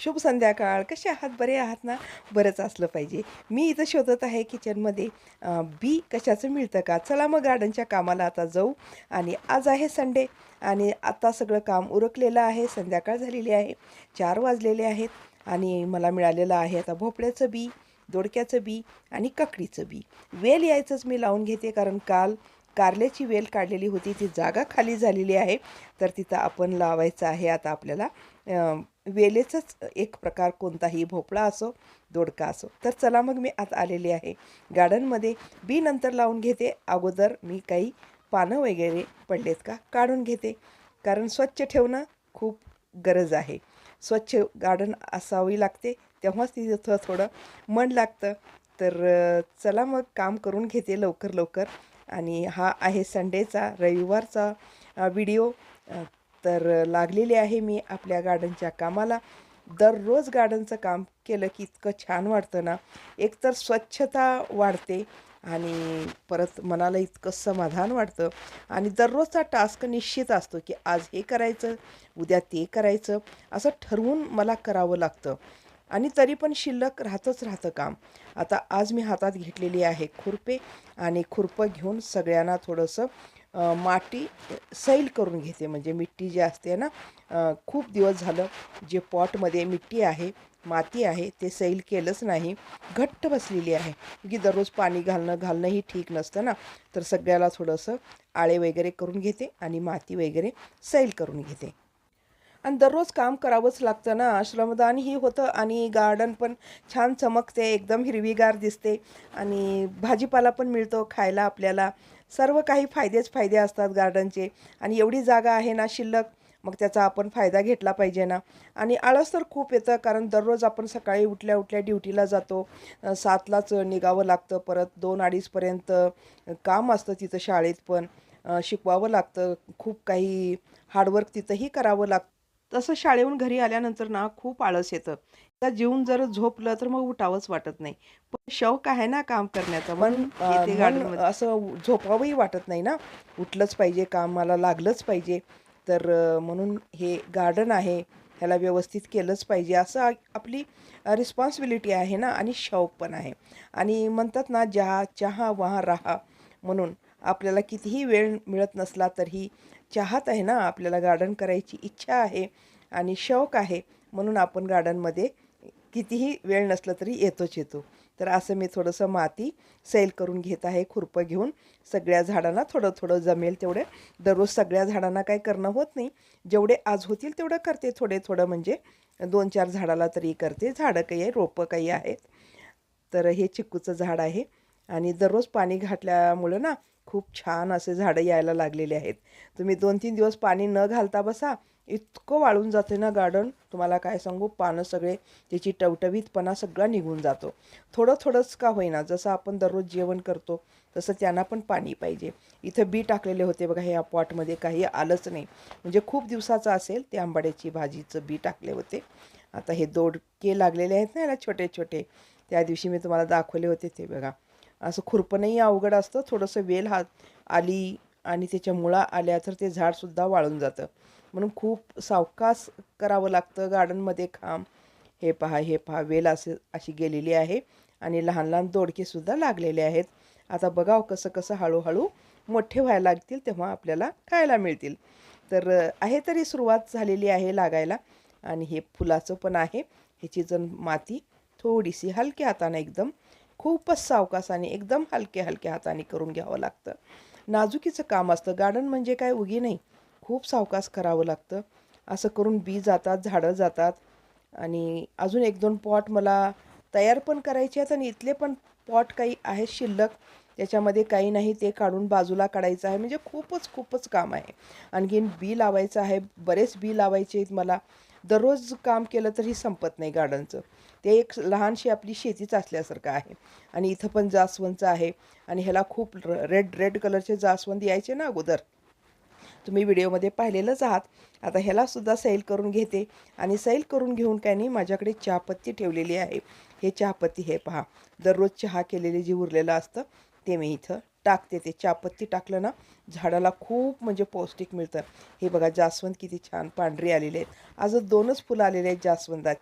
शुभ संध्याकाळ. कसे आहात? बरे आहात ना? बरंच असलं पाहिजे. मी इथं शोधत आहे किचनमध्ये बी कशाचं मिळतं का? चला मग गार्डनच्या कामाला आता जाऊ. आणि आज आहे संडे आणि आता सगळं काम उरकलेलं आहे. संध्याकाळ झालेली आहे. चार वाजलेले आहेत आणि मला मिळालेलं आहे आता भोपळ्याचं बी दोडक्याचं बी आणि ककडीचं बी. वेल यायचंच मी लावून घेते कारण काल कारल्याची वेल काढलेली होती. ती जागा खाली झालेली आहे. तर तिथं आपण लावायचं आहे आता आपल्याला. वेलेचंच एक प्रकार कोणताही भोपळा असो दोडका असो. तर चला मग मी आत आलेली आहे. गार्डनमध्ये बी नंतर लावून घेते. अगोदर मी काही पानं वगैरे पडलेत का काढून घेते. कारण स्वच्छ ठेवणं खूप गरज आहे. स्वच्छ गार्डन असावी लागते. तेव्हाच तिथं थोडं मन लागतं. तर चला मग काम करून घेते लवकर लवकर. आणि हा आहे संडेचा रविवारचा व्हिडिओ. तर लागलेली आहे मी आपल्या गार्डनच्या कामाला. दररोज गार्डनचं काम केलं की इतकं छान वाटतं ना. एकतर स्वच्छता वाढते आणि परत मनाला इतकं समाधान वाटतं. आणि दररोजचा टास्क निश्चित असतो की आज हे करायचं उद्या ते करायचं असं ठरवून मला करावं लागतं. आणि तरी पण शिल्लक राहतंच राहतं काम. आता आज मी हातात घेतलेली आहे खुरपे आणि खुरपं घेऊन सगळ्यांना थोडंसं माती सैल करून घेते. म्हणजे मिट्टी जी असते ना खूप दिवस झालं जे पॉटमध्ये मिट्टी आहे माती आहे ते सैल केलंच नाही. घट्ट बसलेली आहे. की दररोज पाणी घालणं घालणंही ठीक नसतं ना. तर सगळ्याला थोडंसं आळे वगैरे करून घेते आणि माती वगैरे सैल करून घेते. आणि दररोज काम करावंच लागतं ना. श्रमदानही होतं आणि गार्डन पण छान चमकते. एकदम हिरवीगार दिसते. आणि भाजीपाला पण मिळतो खायला आपल्याला. सर्व काही फायदेच फायदे असतात गार्डनचे आणि एवढी जागा आहे ना शिल्लक मग त्याचा आपण फायदा घेतला पाहिजे ना. आणि आळस तर खूप येतं कारण दररोज आपण सकाळी उठल्या उठल्या ड्युटीला जातो. सातलाच निघावं लागतं परत दोन अडीचपर्यंत काम असतं तिथं शाळेत पण. शिकवावं लागतं खूप काही हार्डवर्क तिथंही करावं लागतं तसं शाळेहून घरी आल्यानंतर ना खूप आळस येतं. जेवून जर झोपलं तर मग उठावंच वाटत नाही. पण शौक आहे ना काम करण्याचा गार्डनमध्ये. असं झोपावंही वाटत नाही ना. उठलंच पाहिजे कामाला लागलंच पाहिजे. तर म्हणून हे गार्डन आहे ह्याला व्यवस्थित केलंच पाहिजे. असं आपली रिस्पॉन्सिबिलिटी आहे ना आणि शौक पण आहे. आणि म्हणतात ना जहा चहा वहा राहा म्हणून आपल्याला कितीही वेळ मिळत नसला तरीही चाहत आहे ना आपल्याला गार्डन करायची इच्छा आहे आणि शौक आहे म्हणून आपण गार्डनमध्ये कितीही वेळ नसलं तरी येतोच येतो. तर असं मी थोडंसं माती सैल करून घेत आहे खुरपं घेऊन. सगळ्या झाडांना थोडं थोडं जमेल तेवढे. दररोज सगळ्या झाडांना काय करणं होत नाही. जेवढे आज होतील तेवढं करते थोडे थोडं म्हणजे दोन चार झाडाला तरी करते. झाडं काही आहे रोपं काही आहेत. तर हे चिक्कूचं झाड आहे. आणि दररोज पाणी घातल्यामुळं ना खूप छान असे झाडं यायला लागलेले आहेत. तुम्ही दोन तीन दिवस पाणी न घालता बसा. इतकं वाळून जाते ना गार्डन तुम्हाला काय सांगू? पानं सगळे त्याची टवटवीतपणा सगळा निघून जातो. थोडं थोडंच का होईना जसं आपण दररोज जेवण करतो तसं त्यांना पण पाणी पाहिजे. इथं बी टाकलेले होते बघा ह्या पॉटमध्ये काही आलंच नाही. म्हणजे खूप दिवसाचं असेल ते आंबाड्याची भाजीचं बी टाकले होते. आता हे दोडके लागलेले आहेत ना याला छोटे छोटे त्या दिवशी मी तुम्हाला दाखवले होते ते बघा. असं खुरपणही अवघड असतं. थोडंसं वेल हात आली आणि त्याच्या मुळा आल्या तर ते झाडसुद्धा वाळून जातं. म्हणून खूप सावकास करावं लागतं गार्डनमध्ये खांब. हे पहा हे पहा वेल असे अशी गेलेली आहे आणि लहान लहान दोडकेसुद्धा लागलेले आहेत. आता बघाव कसं कसं हळूहळू मोठे व्हायला लागतील तेव्हा आपल्याला खायला मिळतील. तर आहे तरी सुरुवात झालेली आहे लागायला आणि हे फुलाचं पण आहे. ह्याची जण माती थोडीशी हलक्या हाताने एकदम खूपच सावकासाने एकदम हलक्या हलक्या हाताने करून घ्यावं लागतं. नाजुकीचं काम असतं. गार्डन म्हणजे काय? उगी नाही. खूप सावकास करावं लागतं. असं करून बी जातात झाडं जातात. आणि अजून एक दोन पॉट मला तयार पण करायचे आहेत आणि इथले पण पॉट काही आहेत शिल्लक. त्याच्यामध्ये काही नाही. ते काढून बाजूला काढायचं आहे. म्हणजे खूपच खूपच काम आहे. आणखीन बी लावायचं आहे. बरेच बी लावायचे आहेत मला. दररोज काम केलं तरी संपत नाही गार्डनचं. ते एक लहानशी आपली शेतीच असल्यासारखं आहे. आणि इथं पण जास्वंदचं आहे. आणि ह्याला खूप रेड रेड कलरचे जास्वंद यायचे ना अगोदर. तुम्ही व्हिडिओमध्ये पाहिलेलंच आहात. आता ह्यालासुद्धा सैल करून घेते. आणि सैल करून घेऊन काय नाही माझ्याकडे चहापत्ती ठेवलेली आहे. हे चहापत्ती हे पहा. दररोज चहा केलेले जे उरलेलं असतं ते मी इथं टाकते ते. चहापत्ती टाकलं ना झाडाला खूप म्हणजे पौष्टिक मिळतं. हे बघा जास्वंद किती छान पांढरी आलेले आहेत. आज दोनच फुलं आलेले आहेत जास्वंदात.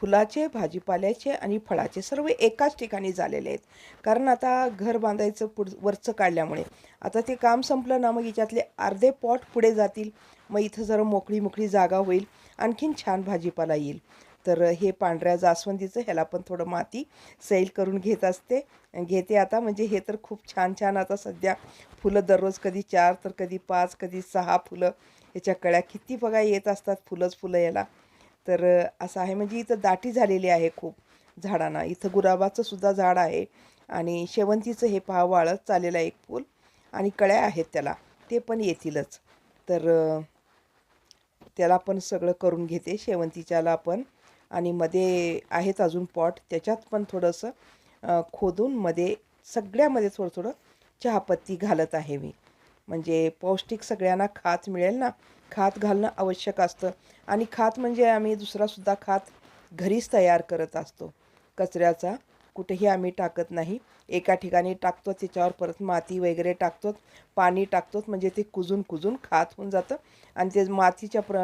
फुलाचे भाजीपाल्याचे आणि फळाचे सर्व एकाच ठिकाणी झालेले आहेत. कारण आता घर बांधायचं पुढ वरचं काढल्यामुळे. आता ते काम संपलं ना मग याच्यातले अर्धे पॉट पुढे जातील. मग इथं जरा मोकळी मोकळी जागा होईल. आणखीन छान भाजीपाला येईल. तर हे पांढऱ्या जास्वंदीचं ह्याला पण थोडं माती सैल करून घेत असते. घेते आता म्हणजे हे तर खूप छान छान आता सध्या फुलं दररोज कधी चार तर कधी पाच कधी सहा फुलं ह्याच्या कळ्या किती बघा येत असतात फुलंच फुलं याला. तर असं आहे म्हणजे इथं दाटी झालेली आहे खूप झाडांना. इथं गुराबाचं सुद्धा झाड आहे आणि शेवंतीचं हे पहा वाळत चाललेलं एक फूल आणि कळ्या आहेत त्याला. ते पण येतीलच. तर त्याला पण सगळं करून घेते शेवंतीच्याला पण. आणि मध्ये आहेत अजून पॉट त्याच्यात पण थोडंसं खोदून मध्ये सगळ्यामध्ये थोडं थोडं चहापत्ती घालत आहे मी. म्हणजे पौष्टिक सगळ्यांना खात मिळेल ना खात घालणं आवश्यक असतं. आणि खात म्हणजे आम्ही दुसरासुद्धा खात घरीच तयार करत असतो. कचऱ्याचा कुठेही आम्ही टाकत नाही. एका ठिकाणी टाकतो त्याच्यावर परत माती वगैरे टाकतो पाणी टाकतो म्हणजे ते कुजून कुजून खात होऊन जातं. आणि ते मातीच्या प्र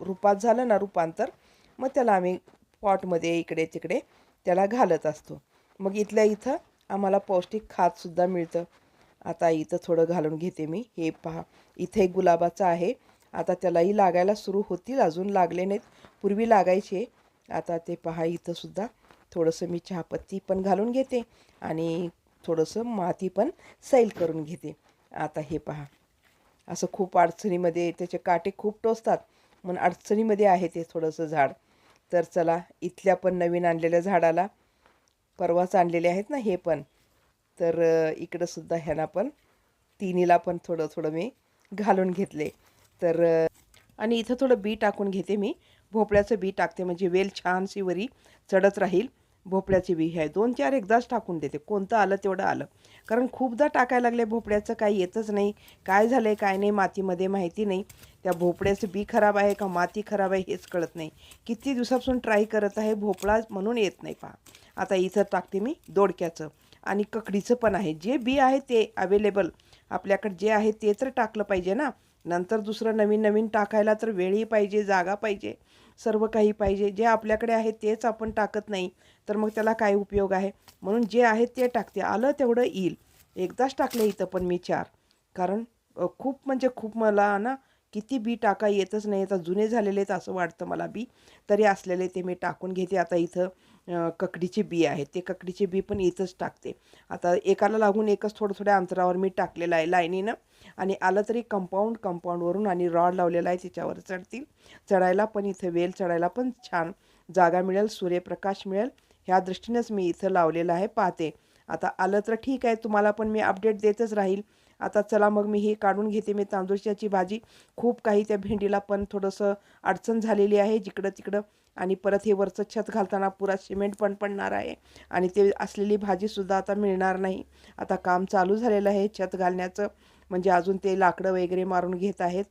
रूपात झालं ना रूपांतर मग त्याला आम्ही पॉटमध्ये इकडे तिकडे त्याला घालत असतो. मग इथल्या इथं आम्हाला पौष्टिक खातसुद्धा मिळतं. आता इथं थोडं घालून घेते मी. हे पहा इथे एक गुलाबाचं आहे. आता त्यालाही लागायला सुरू होतील अजून लागले नाहीत. पूर्वी लागायचे. आता ते पहा इथंसुद्धा थोडंसं मी चहापत्ती पण घालून घेते आणि थोडंसं माती पण सैल करून घेते. आता हे पहा असं खूप अडचणीमध्ये त्याचे काटे खूप टोचतात. म्हणून अडचणीमध्ये आहे ते थोडंसं झाड. तर चला इथल्या पण नवीन आणलेल्या झाडाला परवाच आणलेले आहेत ना हे पण. तर इकडंसुद्धा ह्यांना पण तिन्हीला पण थोडं थोडं मी घालून घेतले. तर आणि इथं थोडं बी टाकून घेते मी. भोपळ्याचं बी टाकते म्हणजे वेल छानशी वरी चढत राहील. भोपळ्याची बी आहे. दोन चार एकदाच टाकून देते. कोणतं आलं तेवढं आलं. कारण खूपदा टाकायला लागले भोपळ्याचं काही येतच नाही. काय झालं आहे काय नाही मातीमध्ये माहिती नाही. त्या भोपळ्याचं बी खराब आहे का माती खराब आहे हेच कळत नाही. किती दिवसापासून ट्राय करत आहे भोपळा म्हणून येत नाही पहा. आता इथं टाकते मी दोडक्याचं. आणि ककडीचं पण आहे. जे बी आहे ते अवेलेबल आपल्याकडे जे आहे ते तर टाकलं पाहिजे ना. नंतर दुसरं नवीन नवीन टाकायला तर वेळही पाहिजे जागा पाहिजे. सर्व काही पाहिजे. जे आपल्याकडे आहे तेच आपण टाकत नाही. तर मग त्याला काय उपयोग आहे? म्हणून जे आहे ते टाकते. आलं तेवढं येईल. एकदाच टाकले इथं पण मी चार. कारण खूप म्हणजे खूप मला ना किती बी टाका येतच नाही. आता जुने झालेले आहेत असं वाटतं मला बी. तरी असलेले ते मी टाकून घेते आता इथं. ककडीचे बी आहेत ते ककडीचे बी पण इथंच टाकते. आता एकाला लागून एकच थोडं थोड्या अंतरावर मी टाकलेलं आहे लाईनीनं. आणि आलं तरी कंपाऊंड कंपाऊंडवरून आणि रॉड लावलेला आहे त्याच्यावर चढतील चढायला पण इथं वेल चढायला पण छान जागा मिळेल सूर्यप्रकाश मिळेल. ह्या दृष्टीनेच मी इथं लावलेलं आहे पाहते. आता आलं तर ठीक आहे तुम्हाला पण मी अपडेट देतच राहील. आता चला मग मी हे काढून घेते. मी तांदूळच्याची भाजी खूप काही त्या भेंडीला पण थोडंसं अडचण झालेली आहे जिकडं तिकडं. आणि परत हे वरचं छत घालताना पुरा सिमेंट पण पडणार आहे. आणि ते असलेली भाजीसुद्धा आता मिळणार नाही. आता काम चालू झालेलं आहे छत घालण्याचं. म्हणजे अजून ते लाकडं वगैरे मारून घेत आहेत.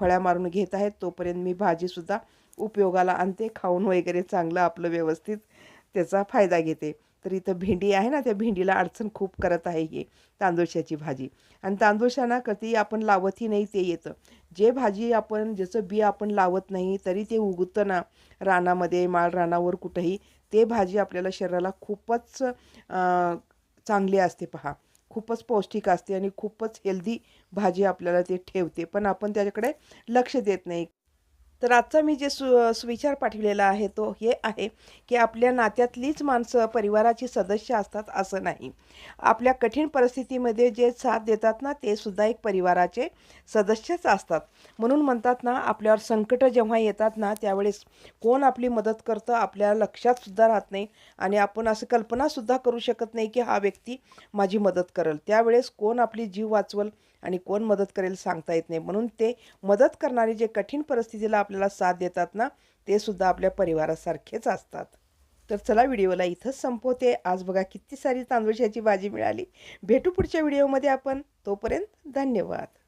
फळ्या मारून घेत आहेत. तोपर्यंत मी भाजीसुद्धा उपयोगाला आणते. खाऊन वगैरे चांगलं आपलं व्यवस्थित त्याचा फायदा घेते. तर इथं भेंडी आहे ना त्या भेंडीला अडचण खूप करत आहे हे तांदूळशाची भाजी. आणि तांदूळशाना कधी आपण लावतही नाही ते येतं. जे भाजी आपण ज्याचं बी आपण लावत नाही तरी ते उगवतं ना रानामध्ये माळ रानावर कुठंही ते भाजी आपल्याला शरीराला खूपच चांगली असते पहा. खूपच पौष्टिक असते आणि खूपच हेल्दी भाजी आपल्याला ते ठेवते. पण आपण त्याच्याकडे लक्ष देत नाही. तर आजचा मी जे सु सुविचार पाठवलेला आहे तो हे आहे की आपल्या नात्यातलीच माणसं परिवाराची सदस्य असतात असं नाही. आपल्या कठीण परिस्थितीमध्ये जे साथ देतात ना ते सुद्धा एक परिवाराचे सदस्यच असतात. म्हणून म्हणतात ना आपल्यावर संकटं जेव्हा येतात ना त्यावेळेस कोण आपली मदत करतं आपल्या लक्षातसुद्धा राहत नाही आणि आपण असं कल्पनासुद्धा करू शकत नाही की हा व्यक्ती माझी मदत करेल. त्यावेळेस कोण आपली जीव वाचवल आणि कोण मदत करेल सांगता येत नाही. म्हणून ते मदत करणारे जे कठीण परिस्थितीला आपल्याला साथ देतात ना ते सुद्धा आपल्या परिवारासारखेच असतात. तर चला व्हिडिओला इथंच संपवते. आज बघा किती सारी तांदूळशाची भाजी मिळाली. भेटू पुढच्या व्हिडिओमध्ये आपण. तोपर्यंत धन्यवाद.